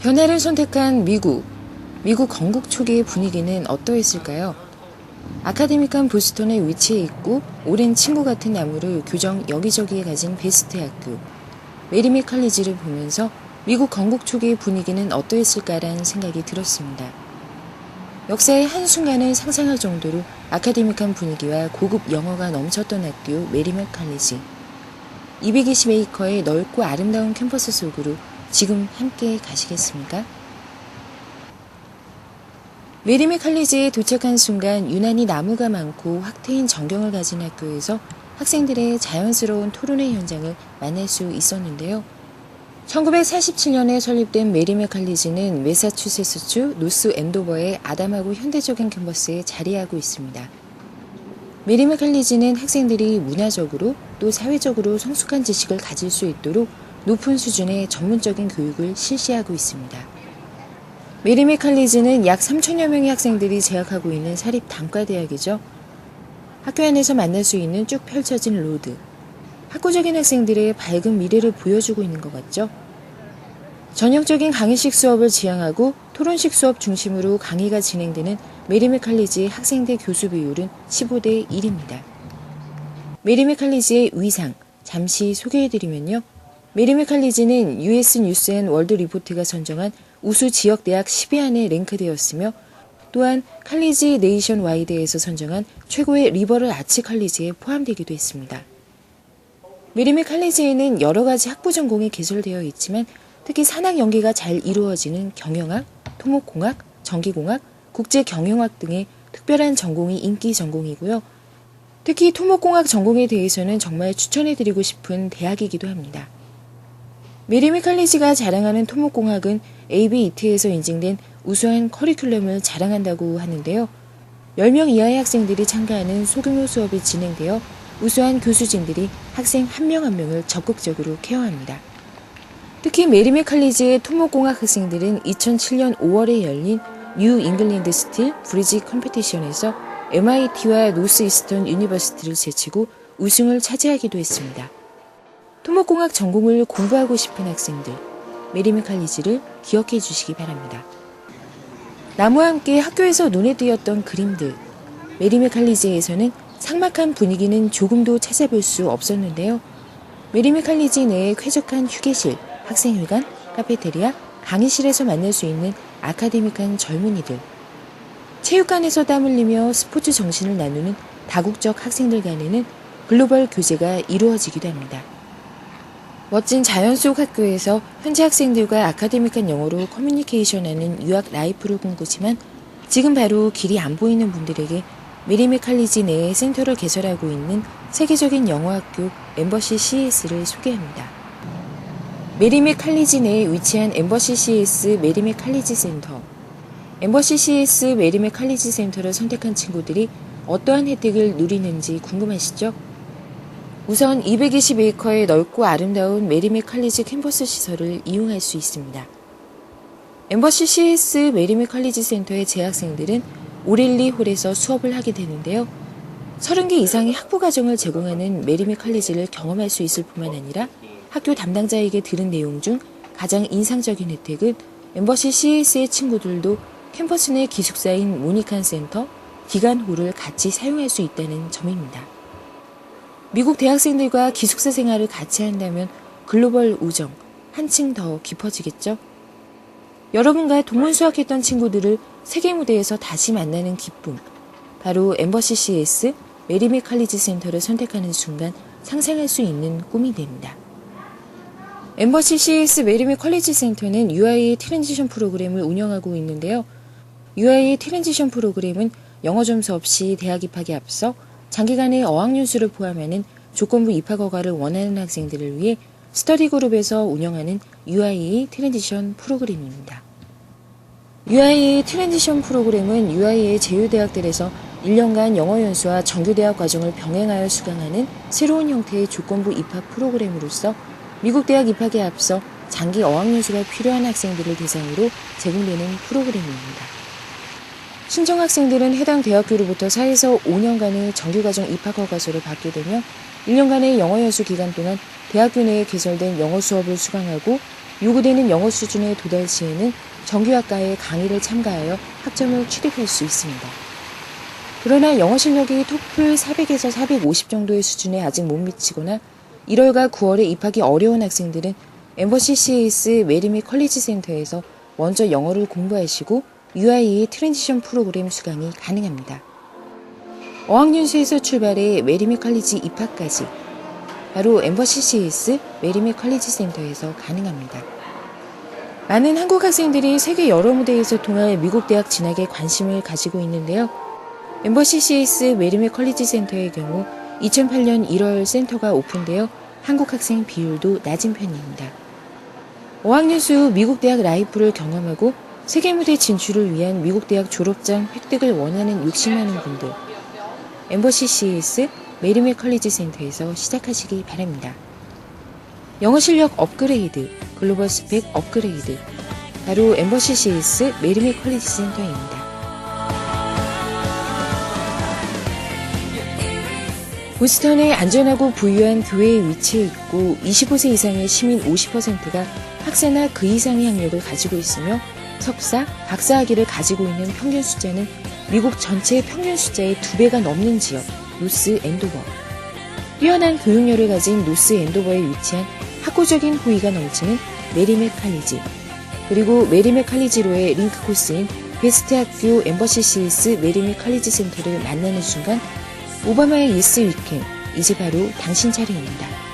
변화를 선택한 미국. 미국 건국 초기의 분위기는 어떠했을까요? 아카데믹한 보스턴에 위치해 있고 오랜 친구 같은 나무를 교정 여기저기에 가진 베스트 학교 메리미 칼리지를 보면서 미국 건국 초기의 분위기는 어떠했을까라는 생각이 들었습니다. 역사의 한순간을 상상할 정도로 아카데믹한 분위기와 고급 영어가 넘쳤던 학교 메리맥 칼리지. 220 에이커의 넓고 아름다운 캠퍼스 속으로 지금 함께 가시겠습니까? 메리맥 칼리지에 도착한 순간 유난히 나무가 많고 확 트인 전경을 가진 학교에서 학생들의 자연스러운 토론의 현장을 만날 수 있었는데요. 1947년에 설립된 메리맥 칼리지는 매사추세츠주 노스 앤도버의 아담하고 현대적인 캠퍼스에 자리하고 있습니다. 메리맥 칼리지는 학생들이 문화적으로 또 사회적으로 성숙한 지식을 가질 수 있도록 높은 수준의 전문적인 교육을 실시하고 있습니다. 메리맥 칼리지는 약 3천여 명의 학생들이 재학하고 있는 사립 단과대학이죠. 학교 안에서 만날 수 있는 쭉 펼쳐진 로드. 학구적인 학생들의 밝은 미래를 보여주고 있는 것 같죠? 전형적인 강의식 수업을 지향하고 토론식 수업 중심으로 강의가 진행되는 메리맥 칼리지 학생 대 교수 비율은 15대 1입니다. 메리맥 칼리지의 위상 잠시 소개해드리면요. 메리맥 칼리지는 US 뉴스 앤 월드 리포트가 선정한 우수 지역 대학 10위 안에 랭크되었으며 또한 칼리지 네이션 와이드에서 선정한 최고의 리버럴 아치 칼리지에 포함되기도 했습니다. 메리맥 칼리지에는 여러 가지 학부 전공이 개설되어 있지만 특히 산학 연계가 잘 이루어지는 경영학, 토목공학, 전기공학, 국제경영학 등의 특별한 전공이 인기 전공이고요. 특히 토목공학 전공에 대해서는 정말 추천해드리고 싶은 대학이기도 합니다. 메리미 칼리지가 자랑하는 토목공학은 ABET에서 인증된 우수한 커리큘럼을 자랑한다고 하는데요. 10명 이하의 학생들이 참가하는 소규모 수업이 진행되어 우수한 교수진들이 학생 한 명 한 명을 적극적으로 케어합니다. 특히 메리미 칼리지의 토목공학 학생들은 2007년 5월에 열린 뉴 잉글랜드 스틸 브리지 컴피티션에서 MIT와 노스 이스턴 유니버시티를 제치고 우승을 차지하기도 했습니다. 토목공학 전공을 공부하고 싶은 학생들, 메리미 칼리지를 기억해 주시기 바랍니다. 나무와 함께 학교에서 눈에 띄었던 그림들, 메리미 칼리지에서는 삭막한 분위기는 조금도 찾아볼 수 없었는데요. 메리미 칼리지 내에 쾌적한 휴게실, 학생회관, 카페테리아, 강의실에서 만날 수 있는 아카데믹한 젊은이들, 체육관에서 땀 흘리며 스포츠 정신을 나누는 다국적 학생들 간에는 글로벌 교제가 이루어지기도 합니다. 멋진 자연 속 학교에서 현지 학생들과 아카데믹한 영어로 커뮤니케이션하는 유학 라이프를 꿈꾸지만 지금 바로 길이 안 보이는 분들에게 메리미 칼리지 내에 센터를 개설하고 있는 세계적인 영어학교 엠버시 CS를 소개합니다. 메리미 칼리지 내에 위치한 엠버시 CS 메리미 칼리지 센터. 엠버시 CS 메리미 칼리지 센터를 선택한 친구들이 어떠한 혜택을 누리는지 궁금하시죠? 우선 220에이커의 넓고 아름다운 메리미 칼리지 캠퍼스 시설을 이용할 수 있습니다. 엠버시 CS 메리미 칼리지 센터의 재학생들은 오렐리 홀에서 수업을 하게 되는데요. 30개 이상의 학부 과정을 제공하는 메리미 칼리지를 경험할 수 있을 뿐만 아니라 학교 담당자에게 들은 내용 중 가장 인상적인 혜택은 엠버시 CS의 친구들도 캠퍼스 내 기숙사인 모니칸 센터, 기간홀을 같이 사용할 수 있다는 점입니다. 미국 대학생들과 기숙사 생활을 같이 한다면 글로벌 우정 한층 더 깊어지겠죠? 여러분과 동문 수학했던 친구들을 세계 무대에서 다시 만나는 기쁨. 바로 엠버시 CS 메리미 칼리지 센터를 선택하는 순간 상상할 수 있는 꿈이 됩니다. 엠버시 CS 메리미 컬리지 센터는 UI의 트랜지션 프로그램을 운영하고 있는데요. UI의 트랜지션 프로그램은 영어 점수 없이 대학 입학에 앞서 장기간의 어학연수를 포함하는 조건부 입학 허가를 원하는 학생들을 위해 스터디 그룹에서 운영하는 UIA 트랜지션 프로그램입니다. UIA 트랜지션 프로그램은 UIA 제휴대학들에서 1년간 영어 연수와 정규대학 과정을 병행하여 수강하는 새로운 형태의 조건부 입학 프로그램으로서 미국 대학 입학에 앞서 장기 어학연수가 필요한 학생들을 대상으로 제공되는 프로그램입니다. 신청 학생들은 해당 대학교로부터 4에서 5년간의 정규과정 입학 허가서를 받게 되며 1년간의 영어 연수 기간 동안 대학교 내에 개설된 영어 수업을 수강하고 요구되는 영어 수준에 도달 시에는 정규학과에 강의를 참가하여 학점을 취득할 수 있습니다. 그러나 영어 실력이 토플 400에서 450 정도의 수준에 아직 못 미치거나 1월과 9월에 입학이 어려운 학생들은 엠버시 CS 메리미 컬리지 센터에서 먼저 영어를 공부하시고 UI의 트랜지션 프로그램 수강이 가능합니다. 어학연수에서 출발해 메리미 컬리지 입학까지 바로 엠버시 CS 메리미 컬리지 센터에서 가능합니다. 많은 한국 학생들이 세계 여러 무대에서 통할 미국 대학 진학에 관심을 가지고 있는데요. 엠버시 CS 메리미 컬리지 센터의 경우 2008년 1월 센터가 오픈되어 한국 학생 비율도 낮은 편입니다. 어학연수 후 미국 대학 라이프를 경험하고 세계 무대 진출을 위한 미국 대학 졸업장 획득을 원하는 60만원 분들 엠버시 CS 메리메 컬리지 센터에서 시작하시기 바랍니다. 영어 실력 업그레이드, 글로벌 스펙 업그레이드, 바로 엠버시 CS 메리메 컬리지 센터입니다. 보스턴에 안전하고 부유한 교회에 위치해 있고 25세 이상의 시민 50%가 학사나 그 이상의 학력을 가지고 있으며 석사, 박사 학위를 가지고 있는 평균 숫자는 미국 전체의 평균 숫자의 두 배가 넘는 지역, 노스 앤도버. 뛰어난 교육열을 가진 노스 앤도버에 위치한 학구적인 호의가 넘치는 메리맥 칼리지, 그리고 메리맥 칼리지로의 링크 코스인 베스트 학교 엠버시 CS 메리맥 칼리지 센터를 만나는 순간 오바마의 예스 위켄, 이제 바로 당신 차례입니다.